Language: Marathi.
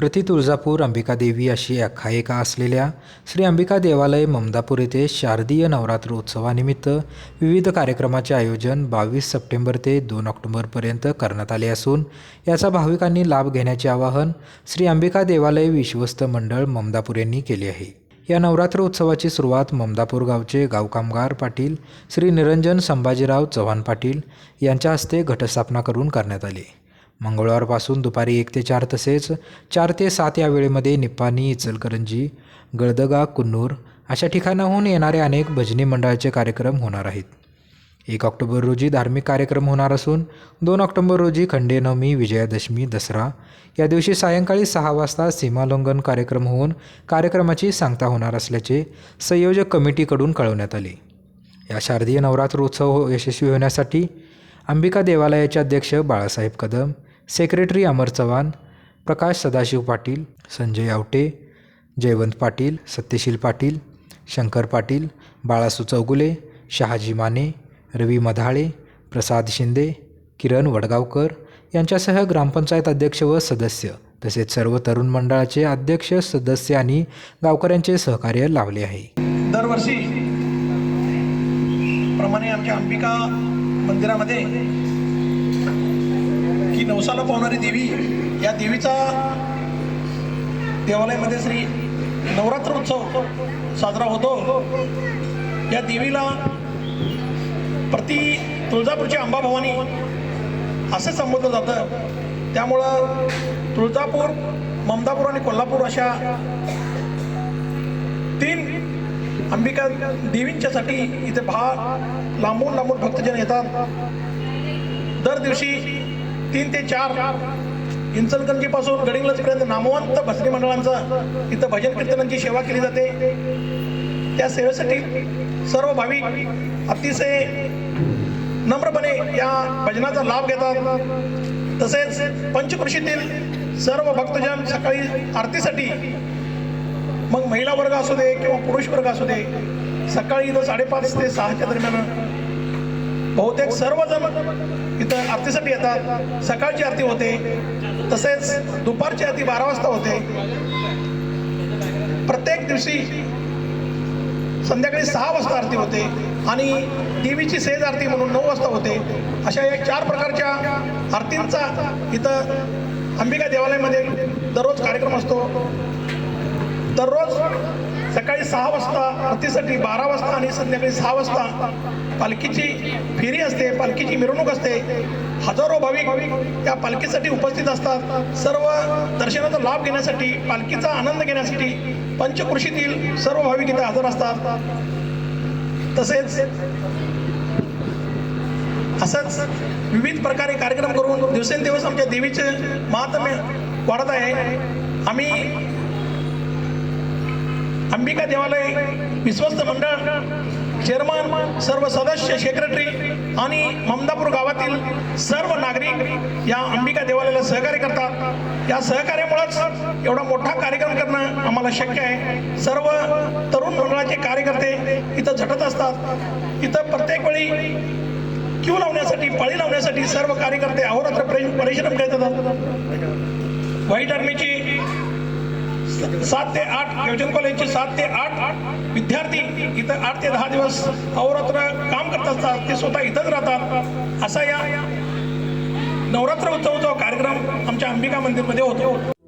प्रति तुळजापूर अंबिका देवी अशी आख्यायिका असलेल्या श्री अंबिका देवालय ममदापूर येथे शारदीय नवरात्र उत्सवानिमित्त विविध कार्यक्रमाचे आयोजन बावीस सप्टेंबर ते दोन ऑक्टोबरपर्यंत करण्यात आले असून याचा भाविकांनी लाभ घेण्याचे आवाहन श्री अंबिका देवालय विश्वस्त मंडळ ममदापूर यांनी केले आहे. या नवरात्र उत्सवाची सुरुवात ममदापूर गावचे गावकामगार पाटील श्री निरंजन संभाजीराव चव्हाण पाटील यांच्या हस्ते घटस्थापना करून करण्यात आली. मंगळवारपासून दुपारी एक ते चार तसेच चार ते सात या वेळेमध्ये निप्पाणी इचलकरंजी गळदगा कुन्नूर अशा ठिकाणाहून येणारे अनेक भजनी मंडळाचे कार्यक्रम होणार आहेत. एक ऑक्टोबर रोजी धार्मिक कार्यक्रम होणार असून दोन ऑक्टोबर रोजी खंडेनवमी विजयादशमी दसरा या दिवशी सायंकाळी सहा वाजता सीमालोंघन कार्यक्रम होऊन कार्यक्रमाची सांगता होणार असल्याचे संयोजक कमिटीकडून कळवण्यात आले. या शारदीय नवरात्र उत्सव यशस्वी होण्यासाठी अंबिका देवालयाचे अध्यक्ष बाळासाहेब कदम सेक्रेटरी अमर चव्हाण प्रकाश सदाशिव पाटील संजय आवटे जयवंत पाटील सत्यशील पाटील शंकर पाटील बाळासू चौगुले शहाजी माने रवी मधाळे प्रसाद शिंदे किरण वडगावकर यांच्यासह ग्रामपंचायत अध्यक्ष व सदस्य तसेच सर्व तरुण मंडळाचे अध्यक्ष सदस्य आणि गावकऱ्यांचे सहकार्य लावले आहे. दरवर्षी प्रमाणे आमच्या अंबिका मंदिरामध्ये नवसाला पावणारी देवी या देवीचा देवालयामध्ये श्री नवरात्र उत्सव साजरा होतो. या देवीला प्रति तुळजापूरची अंबाभवानी असं संबोधलं जातं. त्यामुळं तुळजापूर ममदापूर आणि कोल्हापूर अशा तीन अंबिका देवींच्यासाठी इथे भा लांबून लांबून भक्तजन येतात. दर दिवशी तीन ते चार इंचलकंजीपासून गडिंग्लजपर्यंत नामवंत भजनी मंडळांचं इथं भजन कीर्तनांची सेवा केली जाते. त्या सेवेसाठी सर्व भाविक अतिशय नम्रपणे या भजनाचा लाभ घेतात. तसेच पंचकृषीतील सर्व भक्तजन सकाळी आरतीसाठी मग महिला वर्ग असू दे किंवा पुरुष वर्ग असू दे सकाळी इथं साडेपाच ते सहाच्या दरम्यान बहुतेक सर्वजण इथं आरतीसाठी येतात. सकाळची आरती होते. तसेच दुपारची आरती बारा वाजता होते. प्रत्येक दिवशी संध्याकाळी सहा वाजता आरती होते आणि देवीची सेज आरती म्हणून नऊ वाजता होते. अशा या चार प्रकारच्या आरतींचा इथं अंबिका देवालयामध्ये दररोज कार्यक्रम असतो. दररोज सकाळी सहा वाजता आरतीसाठी बारा वाजता आणि संध्याकाळी सहा वाजता पालखीची फेरी असते पालखीची मिरवणूक असते. हजारो भाविक त्या पालखीसाठी उपस्थित असतात. सर्व दर्शनाचा लाभ घेण्यासाठी पालखीचा आनंद घेण्यासाठी पंचकृषीतील सर्व भाविक इथे हजर असतात. तसेच असंच विविध प्रकारे कार्यक्रम करून दिवसेंदिवस आमच्या देवीचे महात्म्य वाढत आहे. आम्ही अंबिका देवालय विश्वस्त मंडळ चेअरमन सर्व सदस्य सेक्रेटरी आणि ममदापूर गावातील सर्व नागरिक या अंबिका देवालयाला सहकार्य करतात. या सहकार्यामुळेच एवढा मोठा कार्यक्रम करणं आम्हाला शक्य आहे. सर्व तरुण मंडळाचे कार्यकर्ते इथं झटत असतात. इथं प्रत्येक वेळी क्यू लावण्यासाठी पाळी लावण्यासाठी सर्व कार्यकर्ते अहोरात्र परिश्रम करीत असतात. व्हाईट आर्मीची सात ते आठ योजन कॉलेजचे सात ते आठ विद्यार्थी इथं आठ ते दहा दिवस अहोरात्र काम करत असतात. ते स्वतः इथंच राहतात. असा या नवरात्र उत्सवाचा कार्यक्रम आमच्या अंबिका मंदिरमध्ये होतो.